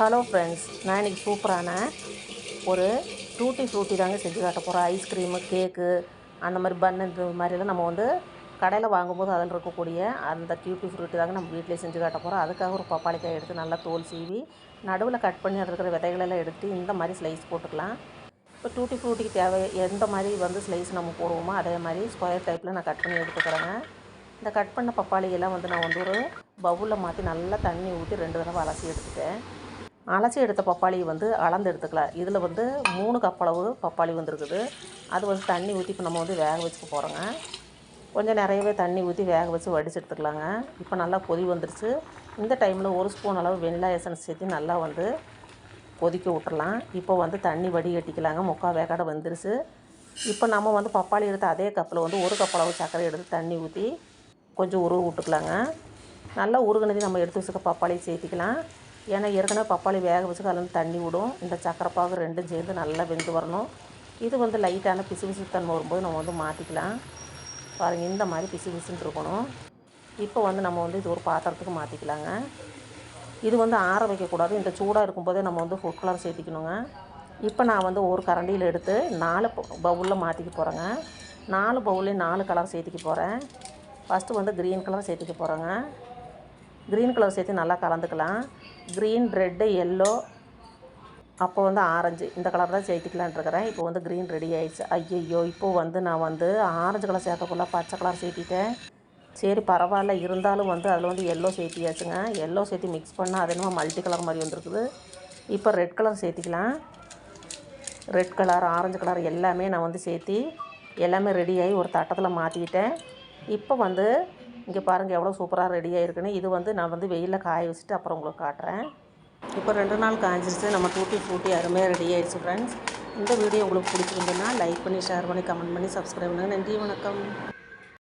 Hello friends நான் இன்றைக்கி சூப்பரான ஒரு டூட்டி ஃப்ரூட்டி தாங்க செஞ்சு காட்ட போகிறோம் ஐஸ்கிரீமு கேக்கு அந்த மாதிரி பன்னு இந்த மாதிரிலாம் நம்ம வந்து கடையில் வாங்கும்போது அதில் இருக்கக்கூடிய அந்த டியூட்டி ஃப்ரூட்டி தாங்க நம்ம வீட்டிலே செஞ்சு காட்ட போகிறோம் அதுக்காக ஒரு பப்பாளிக்காய் எடுத்து நல்லா தோல் சீவி நடுவில் கட் பண்ணி இருக்கிற விதைகளெல்லாம் எடுத்து இந்த மாதிரி ஸ்லைஸ் போட்டுக்கலாம். இப்போ டூட்டி ஃப்ரூட்டிக்கு தேவை எந்த மாதிரி வந்து ஸ்லைஸ் நம்ம போடுவோமோ அதே மாதிரி ஸ்கொயர் டைப்பில் நான் கட் பண்ணி எடுத்துக்கிறேங்க. இந்த கட் பண்ண பப்பாளியெல்லாம் வந்து நான் வந்து ஒரு பவுலில் மாற்றி நல்லா தண்ணி ஊற்றி ரெண்டு தடவை அலசி எடுத்துட்டேன். அலசி எடுத்த பப்பாளி வந்து அளந்து எடுத்துக்கலாம் இதில் வந்து மூணு கப் அளவு பப்பாளி வந்துருக்குது. அது வந்து தண்ணி ஊற்றி இப்போ நம்ம வந்து வேக வச்சுக்க போகிறோங்க கொஞ்சம் நிறையவே தண்ணி ஊற்றி வேக வச்சு வடிச்சு எடுத்துக்கலாங்க. இப்போ நல்லா கொதி வந்துருச்சு. இந்த டைமில் ஒரு ஸ்பூன் அளவு வெண்ணிலா எசன்ஸ் சேர்த்து நல்லா வந்து கொதிக்க விட்டுறலாம். இப்போ வந்து தண்ணி வடிகட்டிக்கலாங்க முக்கால் வேக்காடை வந்துருச்சு. இப்போ நம்ம வந்து பப்பாளி எடுத்து அதே கப்பில் வந்து ஒரு கப் அளவு சர்க்கரை எடுத்து தண்ணி ஊற்றி கொஞ்சம் உருவ விட்டுக்கலாங்க. நல்லா உருகுனதையும் நம்ம எடுத்து வச்சுக்க பப்பாளி சேர்த்திக்கலாம். ஏன்னா ஏற்கனவே பப்பாளி வேக வச்சு அதில் வந்து தண்ணி விடும். இந்த சக்கரை பாகு ரெண்டும் சேர்ந்து நல்லா வெந்து வரணும். இது வந்து லைட்டான பிசு பிசு தன்மை வரும்போது நம்ம வந்து மாற்றிக்கலாம் பாருங்கள் இந்த மாதிரி பிசு பிசுன்னு இருக்கணும். இப்போ வந்து நம்ம வந்து இது ஒரு பாத்திரத்துக்கு மாற்றிக்கலாங்க இது வந்து ஆற வைக்கக்கூடாது. இந்த சூடாக இருக்கும்போதே நம்ம வந்து ஃபுட் கலர் சேர்த்திக்கணுங்க. இப்போ நான் வந்து ஒரு கரண்டியில் எடுத்து நாலு பவுலில் மாற்றிக்க போகிறேங்க நாலு பவுல்லையும் நாலு கலர் சேர்த்திக்க போகிறேன் ஃபஸ்ட்டு வந்து க்ரீன் கலர் சேர்த்திக்க போகிறேங்க க்ரீன் கலர் சேர்த்து நல்லா கலந்துக்கலாம். க்ரீன் ரெட்டு எல்லோ அப்போ வந்து ஆரஞ்சு இந்த கலர் தான் சேர்த்திக்கலான் இருக்கிறேன். இப்போ வந்து க்ரீன் ரெடி ஆயிடுச்சு. ஐயையோ இப்போ வந்து நான் வந்து ஆரஞ்சு கலர் சேர்க்கக்குள்ள பச்சை கலர் சேர்த்திட்டேன். சரி பரவாயில்ல. இருந்தாலும் வந்து அதில் வந்து எல்லோ சேர்த்தியாச்சுங்க. எல்லோ சேர்த்து மிக்ஸ் பண்ணால் அது என்னமோ மல்டி கலர் மாதிரி வந்துருக்குது. இப்போ ரெட் கலர் சேர்த்திக்கலாம். ரெட் கலர் ஆரஞ்சு கலர் எல்லாமே நான் வந்து சேர்த்தி எல்லாமே ரெடியாகி ஒரு தட்டத்தில் மாற்றிக்கிட்டேன் இப்போ வந்து இங்கே பாருங்கள் எவ்வளோ சூப்பராக ரெடி ஆகிருக்குன்னு இது வந்து நான் வந்து வெயிலில் காய வச்சுட்டு அப்புறம் உங்களுக்கு காட்டுறேன். இப்போ ரெண்டு நாள் காய்ஞ்சிருச்சு நம்ம டூட்டி ஃப்ரூட்டி அருமையாக ரெடி ஆயிடுச்சு ஃப்ரெண்ட்ஸ் இந்த வீடியோ உங்களுக்கு பிடிச்சிருந்ததுன்னா லைக் பண்ணி ஷேர் பண்ணி கமெண்ட் பண்ணி சப்ஸ்கிரைப் பண்ணுங்கள் நன்றி வணக்கம்.